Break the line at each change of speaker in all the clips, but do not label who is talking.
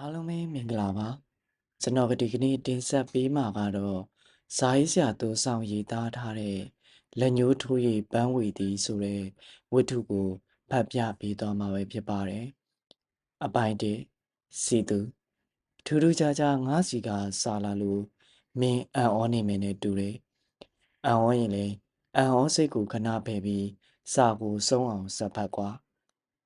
အားလုံးပဲမင်္ဂလာပါကျွန်တော်ကဒီကနေ့တင်ဆက်ပေးမှာကတော့ဇာရေးဆရာသူဆောင်ရေးသားထားတဲ့လက်ညှိုးထိုးရေးပန်းဝေသည်ဆိုတဲ့ဝတ္ထုကိုဖတ်ပြပေးသွားမှာပဲဖြစ်ပါတယ်အပိုင်းတစီသူထူးထူးခြားခြားငါးစီကစာလာလို့မင်းအံ့ဩနေမယ်နဲ့တူတယ်အံ့ဩရင်လေအံ့ဩစိတ်ကိုခဏဖယ်ပြီးစာကိုစုံအောင်ဆက်ဖတ်ကွာ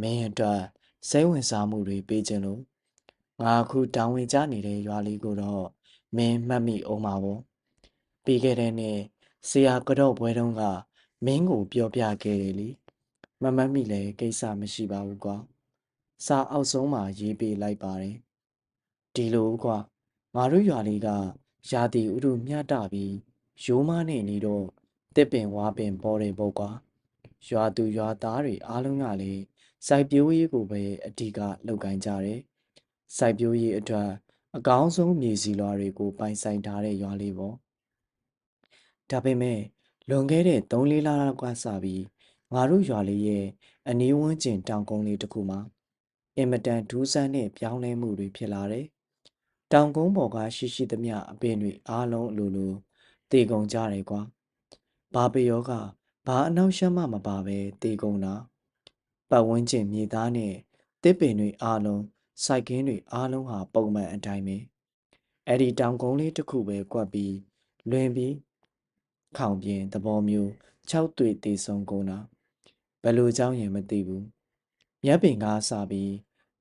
မင်းအတွက်စိတ်ဝင်စားမှုတွေပေးခြင်းလို့ ငါအခုတောင်းဝင်ကြနေတဲ့ရွာလေးကိုတော့မင်းမှတ်မိအောင်ပါဘောပြီးခဲ့တဲ့နေ့ဆရာကတော့ပွဲတုန်းကမင်းကိုပြောပြခဲ့တယ်လीမမှတ်မိလဲကိစ္စမရှိပါဘူးကွာစာအောက်ဆုံးမှာရေးပေးလိုက်ပါတယ်ဒီလိုကွာငါတို့ရွာလေးကရာသီဥတုမျှတပြီးရိုးမနဲ့နေတော့တစ်ပင်ဝါပင်ပေါ်တယ်ပေါ့ကွာရွာသူရွာသားတွေအားလုံးကလည်းစိုက်ပျိုးရေးကိုပဲအဓိကလုပ်ကိုင်ကြတယ် စိုက်ပျိုးရေးအတွက်အကောင်းဆုံးမြေစီလွာတွေကို ပိုင်ဆိုင်ထားတဲ့ရွာလေးပေါ့ဒါပေမဲ့လွန်ခဲ့တဲ့3-4လလောက်ကစပြီးငါတို့ရွာလေးရဲ့အနီးဝန်းကျင်တောင်ကုန်းလေးတစ်ခုမှာအင်မတန်ဒူးဆန်းတဲ့ပြောင်းလဲမှုတွေဖြစ်လာတယ်။တောင်ကုန်းပေါ်ကရှိရှိသမျှအပင်တွေအားလုံးအလိုလိုတည်ကုန်ကြတယ်ကွာ။ဘာပယောကဘာအနောက်ရှမ်းမှမပါပဲတည်ကုန်တာ။ပတ်ဝန်းကျင်မြေသားနဲ့တစ်ပင်တွေအားလုံး စိုက်ကင်းတွေအားလုံးဟာပုံမှန်အတိုင်းပဲ။အဲ့ဒီတောင်ကုန်းလေးတစ်ခုပဲကွက်ပြီးလွင်ပြီးခေါင်ပြင်းသဘောမျိုး၆တွေ့တည်ဆုံးကုန်တာဘယ်လိုကြောင်းရင်မသိဘူးမြက်ပင်ကားစပြီး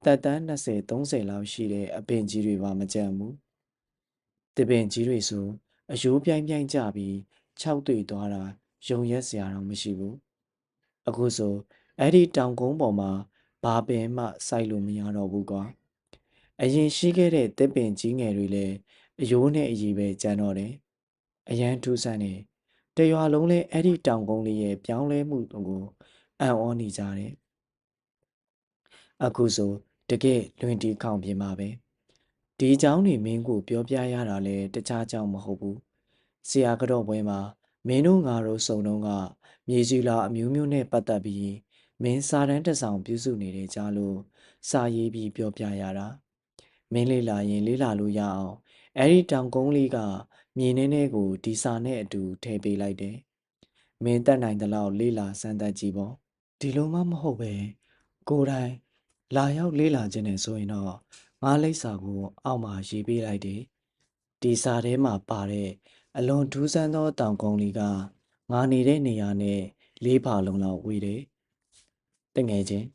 တက်တန်း20 30လောက်ရှိတဲ့အပင်ကြီးတွေပါမကြံဘူးတပင်ကြီးတွေဆိုအယိုးပြိုင်ပြိုင်ကြပြီး၆တွေ့သွားတာယုံရက်စရာတော့မရှိဘူးအခုဆိုအဲ့ဒီတောင်ကုန်းပေါ်မှာ ဘာပင်မှစိုက်လို့မရတော့ဘူးကွာအရင်ရှိခဲ့တဲ့တစ်ပင်ကြီးငယ်တွေလည်းအယိုးနဲ့အည်ပဲကျန်တော့တယ်အရန်ထူးဆန်းတယ်တရွာလုံးလည်းအဲ့ဒီတောင်ကုန်းလေးရဲ့ပြောင်းလဲမှုကိုအံ့ဩနေကြတယ်အခုဆိုတကယ်လွင်တီခေါင်ပြင်ပါပဲဒီเจ้าနေမင်းကိုပြောပြရတာလဲတခြားเจ้าမဟုတ်ဘူးဆရာကတော့ပွဲမှာမင်းတို့ငါတို့စုံတော့ကမြေကြီးလာအမျိုးမျိုးနဲ့ပတ်သက်ပြီး မင်းစာတန်းတစ်ဆောင်ပြုစုနေတဲ့ကြားလို့စာရေးပြီးပြောပြရတာမင်းလေးလာရင်လေးလာလို့ရအောင်အဲ့ဒီတောင်ကုန်းလေးကမြေနှင်းထဲကိုဒီစာနဲ့အတူထည့်ပေးလိုက်တယ်။မင်းတက်နိုင်သလောက်လေးလာစမ်းသပ်ကြည့်ပေါ့။ဒီလိုမှမဟုတ်ပဲကိုယ်တိုင်လာရောက်လေးလာခြင်းနဲ့ဆိုရင်တော့ငါလိပ်စာကို အောက်မှာရေးပေးလိုက်တယ်။ဒီစာထဲမှာပါတဲ့အလွန်ထူးဆန်းသောတောင်ကုန်းလေးကငါနေတဲ့နေရာနဲ့လေးပါလုံးလောက်ဝေးတယ်။ တငယ်ချင်း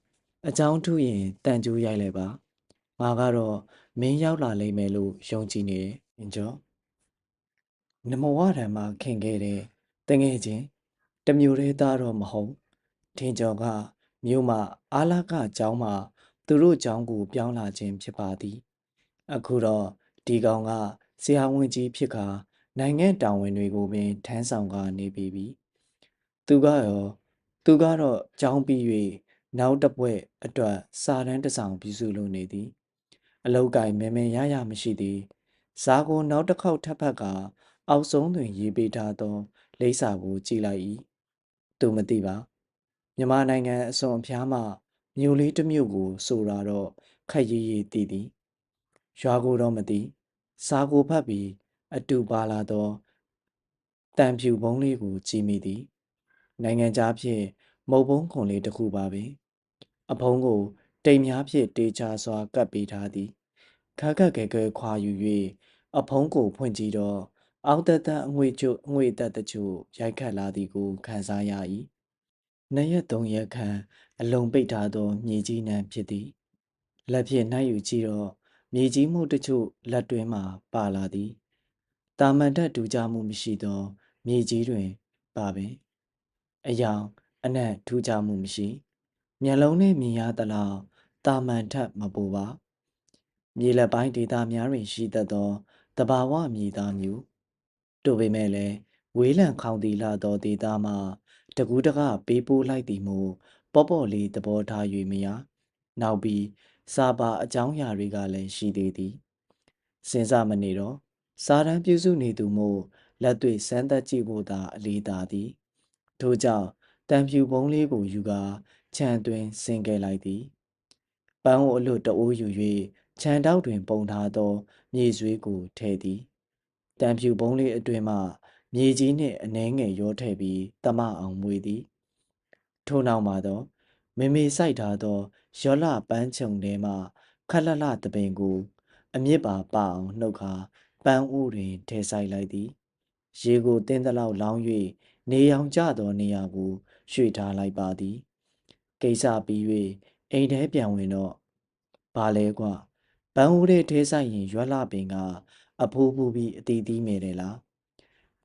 အကြောင်းထူးရင်တန်ကြိုးရိုက်လိုက်ပါ။ငါကတော့မင်းရောက်လာလိမ့်မယ်လို့ယုံကြည်နေတယ်။အင်ကျော်နမဝရံမှာခင်ခဲ့တဲ့တငယ်ချင်းတမျိုးသေးသားတော့မဟုတ်ထင်ကျော်ကမြို့မှာအာလကကျောင်းမှာသူတို့ကျောင်းကိုပြောင်းလာခြင်းဖြစ်ပါသည်အခုတော့ဒီကောင်ကဆရာဝန်ကြီးဖြစ်ခါနိုင်ငံတာဝန်တွေကိုပင်ထမ်းဆောင်ကနေပြီးပြီသူကရောသူကတော့ကျောင်းပြီး၍ နောက်တစ်ပွဲအတွက်စာတန်းတစ်ဆောင်ပြုစုလုပ်နေသည်အလောက်ကင်မဲမဲရရမရှိသည်ဇာကိုနောက်တစ်ခေါက်ထပ်ဖက်ကအောက်ဆုံးတွင်ရေးပေးထားသောလိပ်စာကိုကြည့်လိုက်၏သူမသိပါမြန်မာနိုင်ငံအစွန်အဖျားမှမြို့လေးတစ်မြို့ကိုဆိုတာတော့ခက်ရေးရေးတည်သည်ရွာကိုတော့မသိစာကိုဖတ်ပြီးအတူပါလာသောတန်ဖြူဘုံလေးကိုကြည့်မိသည်နိုင်ငံသားဖြင့် မုတ်ဘုံခွန်လေးတစ်ခုပါပဲအဖုံးကိုတိမ်များဖြင့်တေချာစွာကပ်ပေးထားသည်ခါခက်ခဲခဲခွာယူ၍အဖုံးကိုဖွင့်ကြည့်တော့အောက်တသက်အငွေချို့အငွေသက်တချို့ရိုက်ခတ်လာသည်ကိုခံစားရ၏နှစ်ရက်သုံးရက်ခန့်အလုံးပိတ်ထားသောမြေကြီးနှံဖြစ်သည်လက်ဖြင့်နှိုက်ယူကြည့်တော့မြေကြီးမှုတချို့လက်တွင်းမှပါလာသည်တာမန်တက်ဒူကြမှုမရှိသော မြေကြီးတွင်ပါပင်အယောင် အနက်ထူးခြားမှုမရှိမျက်လုံးနှင့်မြင်ရသလောက်တာမန်ထက်မပူပါမြေလက်ပိုင်းဒေသများတွင်ရှိတတ်သောတဘာဝမြေသားမျိုးတို့ပေမဲ့လည်းဝေးလံခေါင်တီလာသောဒေသမှတကူးတကပေးပိုးလိုက်သည်မို့ပေါ့ပေါ့လေးသဘောထား၍မရနောက်ပြီးစာပါအကြောင်းအရာတွေကလည်းရှိသေးသည်စဉ်းစားမနေတော့စာတမ်းပြုစုနေသူမို့လက်တွေ့စမ်းသပ်ကြည့်ဖို့သာအလေးသာသည်ထို့ကြောင့် တံဖြူပုံးလေးကိုယူကာခြံတွင်ဆင်ခဲ့လိုက်သည်ပန်းကိုအလွတ်တအိုးယူ၍ခြံတောက်တွင် ပုံထားသော မြေဆွေးကိုထည့်သည်တံဖြူပုံးလေးအတွင်မှ မြေကြီးနှင့်အနှဲငယ်ရောထည့်ပြီးတမအောင်မွေသည်ထို့နောက်မှာတော့မေမေစိုက်ထားသောရောလပန်းချုံထဲမှခက်လတ်လတပင်ကို အမြစ်ပါပအောင်နှုတ်ခါပန်းဥတွင်ထဲဆိုင်လိုက်သည်ရေကိုတင်းသလောက်လောင်း၍နေရောင်ကျသောနေရာကို ရွှေ့ထားလိုက်ပါသည်ကိစ္စပြီး၍အိမ်ထဲပြန်ဝင်တော့ဘာလဲကွပန်းဦးတဲ့ထဲဆိုင်ရင်ရွက်လာပင်ကအဖိုးပူပြီးအတီးတီးမယ်တယ်လား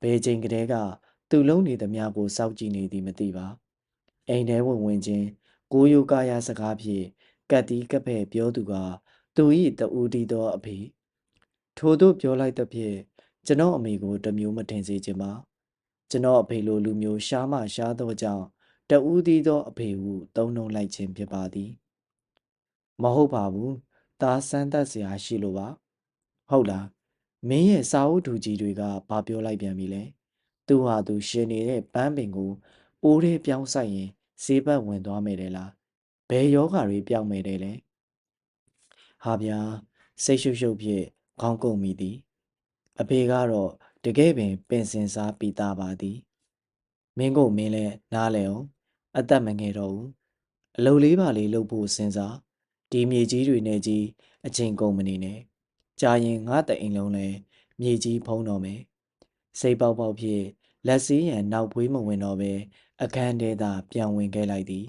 ဘယ်ချိန်ကတည်းကသူ့လုံးနေသမျှကိုစောက်ကြည့်နေသည်မသိပါအိမ်ထဲဝင်ဝင်ချင်းကိုယိုကာယာစကားဖြင့်ကတ်တီးကပ်ဖဲ့ပြောသူကသူ၏တူတီသောအဖေထို့သို့ပြောလိုက်သဖြင့်ကျွန်တော်အမေကိုတမျိုးမထင်စေချင်ပါ ကျွန်တော်အဖေလိုလူမျိုးရှားမှရှားသောကြောင့်တူတီသောအဖေဟုသုံးနှုံလိုက်ခြင်းဖြစ်ပါသည်မဟုတ်ပါဘူးသားစမ်းသက်စရာရှိလို့ပါဟုတ်လားမင်းရဲ့စာအုပ်တူကြီးတွေကဘာပြောလိုက်ပြန်ပြီလဲသူဟာသူရှင်နေတဲ့ပန်းပင်ကိုအိုးထဲပြောင်းဆိုင်ရင်ဈေးဘက်ဝင်သွားမယ်တယ်လားဘယ်ယောဂါတွေပြောင်းမယ်တယ်လဲဟာဗျာစိတ်ရှုပ်ရှုပ်ဖြင့်ခေါင်းကုန်မိသည်အဖေကတော့ တကယ်ပင်ပင်စင်စားပြီးသားပါသည်မင်းကိုမင်းလဲနားလဲအောင်အသက်မငယ်တော့ဘူးအလုပ်လေးပါလေးလုပ်ဖို့စဉ်းစားဒီမြေကြီးတွေနဲ့ကြီးအချိန်ကုန်မနေနဲ့ကြာရင်ငါတအိမ်လုံးလဲမြေကြီးဖုံးတော့မယ်စိတ်ပေါက်ပေါက်ဖြင့်လက်စည်းရန်နောက်ဖွေးမဝင်တော့ပဲအခန်းထဲသာပြန်ဝင်ခဲ့လိုက်သည်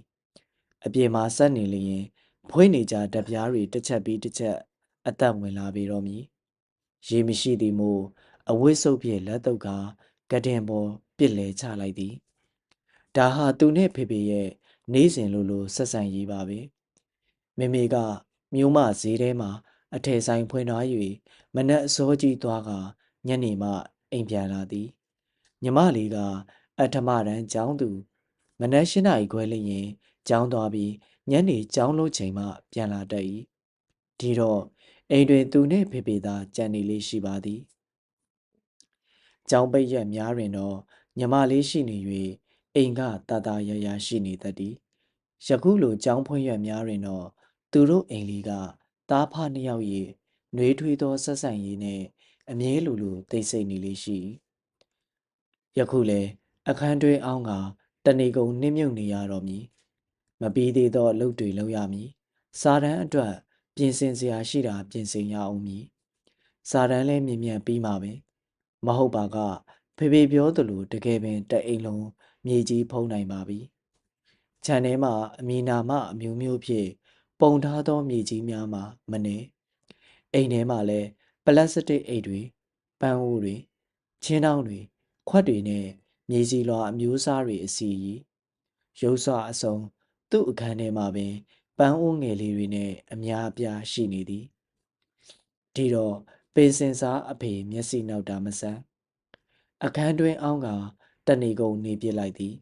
အပြင်မှာဆက်နေလျင်ဖွေးနေကြဓပြားတွေတစ်ချက်ပြီးတစ်ချက်အသက်ဝင်လာပေတော့မည်ရေမရှိသည်မို့ အဝိစုပ်ဖြင့်လက်တုပ်ကကတင်ပေါ်ပြစ်လဲချလိုက်သည်ဒါဟာသူနဲ့ဖေဖေရဲ့နေစဉ်လိုလိုဆက်ဆံရေးပါပဲမေမေကမြို့မဈေးထဲမှာအထည်ဆိုင်ဖွင့်ထား၍မနက်အစောကြီးသွားကညနေမှအိမ်ပြန်လာသည်ညီမလေးကအထမတန်းကျောင်းသူမနက်၈နာရီခွဲလျင်ကျောင်းသွားပြီးညနေကျောင်းလုံးချိန်မှပြန်လာတတ်၏ဒီတော့အိမ်တွင်သူနှင့်ဖေဖေသာကြံနေလေးရှိပါသည် ကျောင်းပိတ်ရက်များတွင်တော့ညီမလေးရှိနေ၍အိမ်ကတာတာရရရှိနေတတ်သည်ယခုလိုကျောင်းဖွင့်ရက်များတွင်တော့သူတို့အိမ်လေးကသားဖနှစ်ယောက်၏နှွေးထွေးသောဆက်ဆံရေးနှင့်အမြဲလိုလိုတိတ်ဆိတ်နေလေးရှိယခုလေအခန်းတွင်အောင်ကတဏီကုံနှိမ့်မြုပ်နေရတော့မည်မပြီးသေးသောအလုပ်တွေလုပ်ရမည်စာတန်းအတွက်ပြင်ဆင်စရာရှိတာပြင်ဆင်ရအောင်မည်စာတန်းလဲမြင်မြန်ပြီးမှာပဲ မဟုတ်ပါကဖေဖေပြောသလိုတကယ်ပင်တအိမ်လုံးမြေကြီးဖုံးနိုင်ပါပြီခြံထဲမှာအမီနာမအမျိုးမျိုးဖြင့်ပုံထားသောမြေကြီးများမှာမနေအိမ်ထဲမှာလည်းပလတ်စတစ်အိတ်တွေပန်းအိုးတွေချင်းတောင်းတွေခွက်တွေနဲ့မြေကြီးလွှာအမျိုးအစားတွေအစီရီရုပ်စွာအစုံသူ့အခန်းထဲမှာပင်ပန်းအိုးငယ်လေးတွေနဲ့အများအပြားရှိနေသည်ဒီတော့ ပေစင်စားအဖေမျက်စိနောက်တာမဆန်းအခန်းတွင်အောင်းကတဏီကုံနေပြစ်လိုက်သည်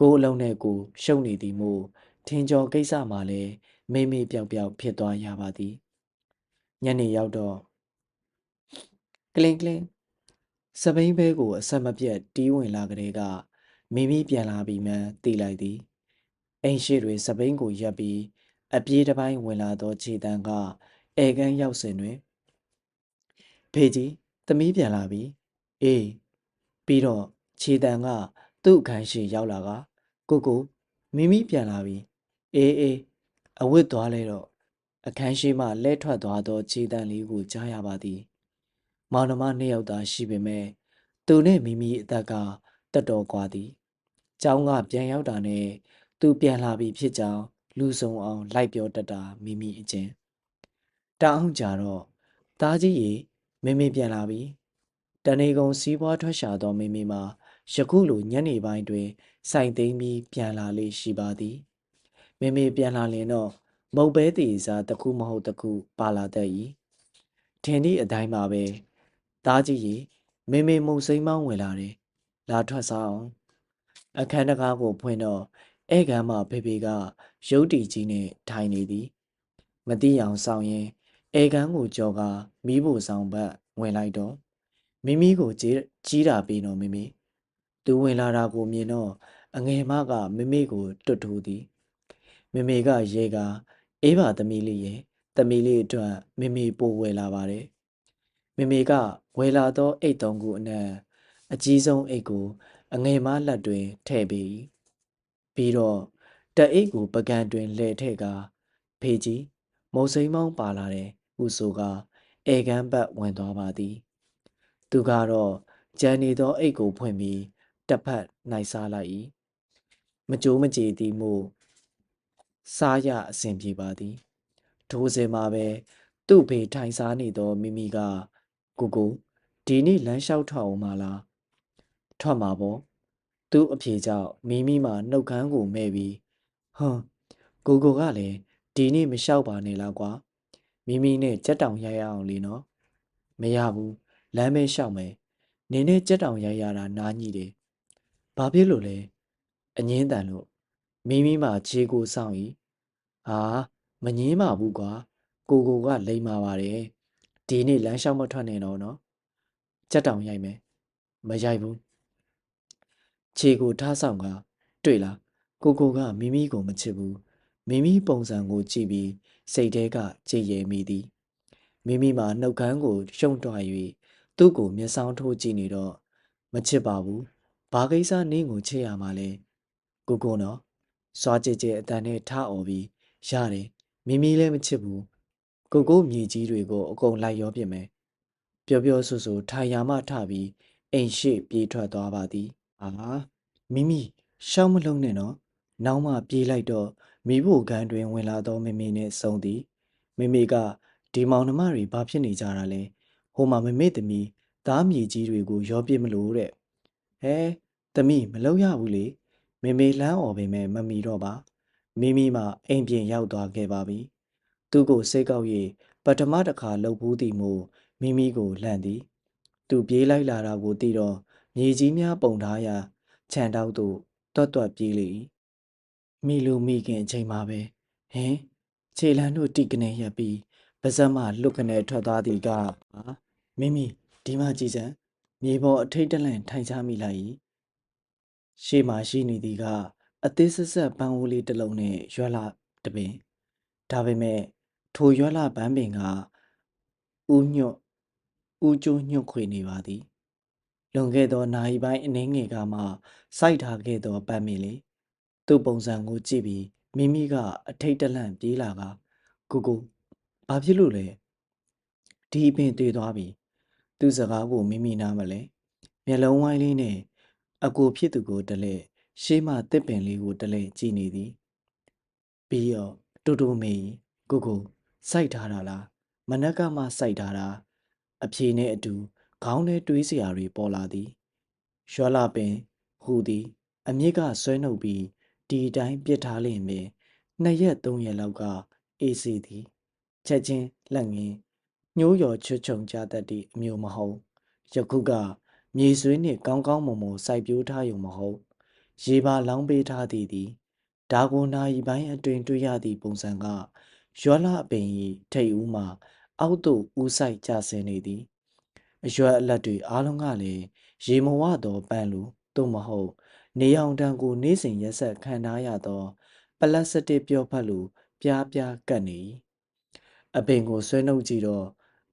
ကိုယ်အလုံးနဲ့ကိုရှုပ်နေသည်မို့ထင်ကျော်ကိစ္စမှလည်းမေ့မေ့ပျောက်ပျောက်ဖြစ်သွားရပါသည်ညနေရောက်တော့ကလင်ကလင်စပိန်ဘဲကိုအဆက်မပြတ်တီးဝင်လာကလေးကမိမိပြန်လာပြီးမှတီးလိုက်သည်အိမ်ရှိတွင်စပိန်ကိုရပ်ပြီးအပြေးတစ်ပိုင်းဝင်လာသောခြေတံကဧကန်းရောက်စဉ်တွင် ဖေကြီးသမီးပြန်လာပြီအေးပြီးတော့ခြေတံကသူ့အခန်းရှိရောက်လာကကိုကိုမိမိပြန်လာပြီအေးအေးအဝတ်သွားလဲတော့အခန်းရှိမှလဲထွက်သွားသောခြေတံလေးကိုကြားရပါသည် မောင်နှမနှစ်ယောက်သာရှိပေမဲ့သူနှင့်မိမိအသက်ကတတော်ကွာသည်။ကျောင်းကပြန်ရောက်တာနဲ့သူပြန်လာပြီဖြစ်ကြောင်းလူဆုံအောင်လိုက်ပြောတတ်တာမိမိအချင်း။တောင်းကြတော့သားကြီးရေ မိမိပြန်လာပြီ။တနေကုန်စီးပွားထွက်ရှာသောမိမိမှာယခုလိုညနေပိုင်းတွင်စိုင်သိမ်းပြီးပြန်လာလေရှိပါသည်။မိမိပြန်လာလင်တော့မုတ်ပဲတည်စားတစ်ခုမဟုတ်တစ်ခုပါလာတတ်၏။ထင်သည့်အတိုင်းပါပဲ။သားကြီးရေမေမေမုံစိမ်းမောင်းဝင်လာတယ်လာထွက်စားအောင်အခန်းတကားကိုဖွင့်တော့ဧကန်မှဖေဖေကရုတ်တီကြီးနဲ့ထိုင်နေသည် မတိအောင်ဆောင်ရင် ဧကန်ကိုကြော်ကမီးဖို့ဆောင်ဘက်ဝင်လိုက်တော့မိမိကိုကြီးတာပြီးတော့မိမိသူဝင်လာတာကိုမြင်တော့အငယ်မကမိမိကိုတွတ်ထိုးသည်မိမိကရေကအေးပါသမီးလေးရဲ့သမီးလေးအတွက်မိမိပို့ဝယ်လာပါတယ်မိမိကဝယ်လာသောအိတ်သုံးခုအနက်အကြီးဆုံးအိတ်ကို အငယ်မလက်တွင်ထည့်ပြီးပြီးတော့တအိတ်ကိုပကံတွင်လှည့်ထည့်ကာဖေးကြီးမုတ်စိမ်းမောင်းပါလာတယ် ဟုဆိုကာဧကန်းပတ်ဝင်သွားပါသည် သူကတော့ကြံနေသောအိတ်ကိုဖွင့်ပြီးတစ်ဖက်နိုင်စားလိုက်၏မကြိုးမကြည်သည်မို့စားရအစဉ်ပြေပါသည်ထိုစဉ်မှာပဲသူ့ဖေထိုင်စားနေသောမိမိကကိုကိုဒီနေ့လမ်းလျှောက်ထွက်အောင်မလားထွက်မှာပေါ့သူ့အဖေကြောင့်မိမိမှာနှုတ်ခမ်းကိုမဲ့ပြီးဟွန်းကိုကိုကလည်းဒီနေ့မလျှောက်ပါနဲ့လားကွာ မိမိနဲ့ကြက်တောင်ရိုက်ရအောင်လေနော်မရဘူးလမ်းမဲလျှောက်မယ်နင်းနဲ့ကြက်တောင်ရိုက်ရတာနားကြီးတယ်ဘာဖြစ်လို့လဲအငင်းတန်လို့မိမိမှာခြေကိုစောင့်ဤဟာမငင်းပါဘူးကွာကိုကိုကလိမ်မာပါတယ်ဒီနေ့လမ်းလျှောက်မထွက်နဲ့တော့နော်ကြက်တောင်ရိုက်မယ်မရိုက်ဘူးခြေကိုထားဆောင်ကတွေ့လားကိုကိုကမိမိကိုမချစ်ဘူးမိမိပုံစံကိုကြည့်ပြီး စိတ်ထဲကကြည်ရဲမိသည်မိမိမှာနှုတ်ခမ်းကိုရှုံတွား၍သူ့ကိုမျက်စောင်းထိုးကြည့်နေတော့မချစ်ပါဘူးဘာကိစ္စနင်းကိုချစ်ရမှာလဲကိုကိုနော်စွာကြဲကြဲအတန်နဲ့ထအော်ပြီးရတယ်မိမိလည်းမချစ်ဘူးကိုကိုမြေကြီးတွေကိုအကုန်လိုက်ရောပြစ်မယ်ပျော်ပျော်ဆူဆူထိုင်ရာမှထပြီးအိမ်ရှိပြေးထွက်သွားပါသည်အာမိမိရှောင်းမလုံးနဲ့နော်နောက်မှပြေးလိုက်တော့ မိဖို့ကန်းတွင်ဝင်လာသောမိမိနဲ့ဆုံသည်မိမိကဒီမောင်နှမတွေဘာဖြစ်နေကြတာလဲဟိုမှာမမေ့သမီးသားမြေကြီးတွေကိုရောပြစ်မလို့တဲ့ဟဲသမီးမလုံးရဘူးလေမေမေလှမ်းអော်ပေမဲ့မမီတော့ပါမိမိမှအိမ်ပြင်ရောက်သွားခဲ့ပါပြီသူကိုစိတ်ကောက်၍ပထမတစ်ခါလှုပ်ဘူးသည်မို့မိမိကိုလှန့်သည်သူပြေးလိုက်လာတာကိုသိတော့မြေကြီးများပုံထားရာခြံတောက်သို့တွတ်တွတ်ပြေးလေ၏ မိလူမိခင်အချိန်မှာပဲဟင်ခြေလန်းတို့တိကနေရက်ပြီးပါဇက်မှလွတ်ကနေထွက်သွားသည်ကဟာမိမိဒီမှကြည်စံမြေပေါ်အထိတ်တလန့်ထိုင်ချမိလိုက်၏ရှေ့မှာရှိနေသည်ကအသေးဆက်ဆက်ပန်းအိုးလေးတစ်လုံးနဲ့ရွက်လာတပင်ဒါပေမဲ့ထိုရွက်လာပန်းပင်ကဥညွတ်ဥကျိုးညွတ်ခွေနေပါသည်လွန်ခဲ့သောနာရီပိုင်းအနည်းငယ်ကမှစိုက်ထားခဲ့သောပန်းပင်လေ သူ့ပုံစံကိုကြည့်ပြီးမိမိကအထိတ်တလန့်ပြေးလာကကိုကိုဘာဖြစ်လို့လဲဒီပင်တည်သွားပြီသူ့စကားကိုမိမိနားမလဲမျက်လုံးဝိုင်းလေးနဲ့အကိုဖြစ်သူကိုတလဲရှေးမှတစ်ပင်လေးကိုတလဲကြည့်နေသည်ပြီးတော့တူတူမေကိုကိုစိုက်ထားတာလားမနက်ကမှစိုက်ထားတာအဖြေနဲ့အတူခေါင်းထဲတွေးစရာတွေပေါ်လာသည်ရွှလာပင်ဟူသည် အမြစ်ကဆွဲနှုတ်ပြီး ဒီတိုင်းပြစ်ထားလျင်ပင်နှစ်ရက်သုံးရက်လောက်ကအေးစီသည်ချက်ချင်းလက်ငင်းညှိုးရော်ချွတ်ချုံကြတတ်သည့်အမျိုးမဟုတ်ယခုကမြေဆွေးနှင့်ကောင်းကောင်းမွန်မွန်စိုက်ပျိုးထားရုံမဟုတ်ရေပါလောင်းပေးထားသည်သည်ဒါကိုနာယီပိုင်းအတွင်တွေ့ရသည့်ပုံစံကရွလအပင်၏ထိတ်ဦးမှအောက်သို့ဦးဆိုင်ကျဆင်းနေသည်အရွက်အလက်တွေအားလုံးကလည်းရေမဝသောပန်းလိုသို့မဟုတ် နေအောင်တန်းကိုနေစဉ်ရက်ဆက်ခံထားရသော ပလတ်စတစ်ပြောဖက်လိုပြားပြားကပ်နေအပင်ကိုဆွဲနှုတ်ကြည့်တော့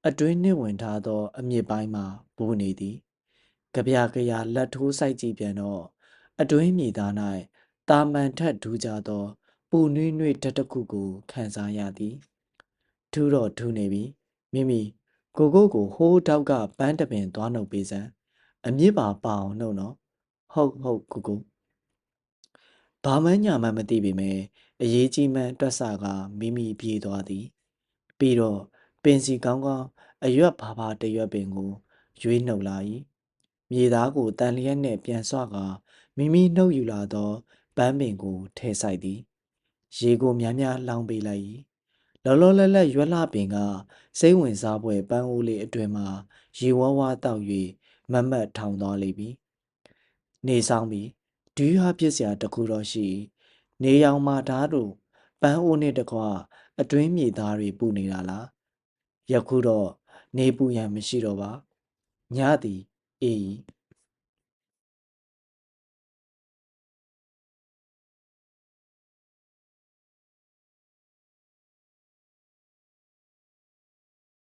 အတွင်းနှင့်ဝင်ထားသော အမြင့်ပိုင်းမှာဘူနေသည်ကြပြကြရလက်ထိုးဆိုင်ကြည့်ပြန်တော့အတွင်းမြေသား၌တာမန်ထက်ဒူးကြသော ပူနွေးနွေးဓာတ်တစ်ခုကိုခံစားရသည်ထူးတော့ထူးနေပြီမိမိကိုကိုကိုဟိုးတောက်ကပန်းတပင်သွားနှုတ်ပေးစမ်းအမြင့်ပါပအောင်နှုတ်နော် ဟုတ်ဟုတ်ကိုကိုဘာမှညာမှမသိပေမဲ့အရေးကြီးမှန်းတွက်ဆကမိမိပြေးသွားသည် ပြီးတော့ပင်စီကောင်းကောင်းအရွက်ဘာဘာတရွက်ပင်ကို ရွေးနှုတ်လာ၏မြေသားကိုတန်လျက်နှင့်ပြန်ဆွကမိမိနှုတ်ယူလာသောပန်းပင်ကိုထဲဆိုင်သည် ရေကိုများများလောင်းပေးလိုက်၏လောလောလတ်လတ်ရွက်လာပင်ကစိတ်ဝင်စားပွဲပန်းအိုးလေးအတွင်မှရေဝဝတောက်၍မမတ်ထောင်သွားလိမ့်မည် နေဆောင်ပြီးဒူးဟာပြစ်စရာတခုတော့ရှိ နေရောင်မာဓာတ်တို့ပန်းအိုးနှင့်တကွအတွင်းမြေသားတွေပူနေတာလားယခုတော့နေပူရန်မရှိတော့ပါညသည်အေး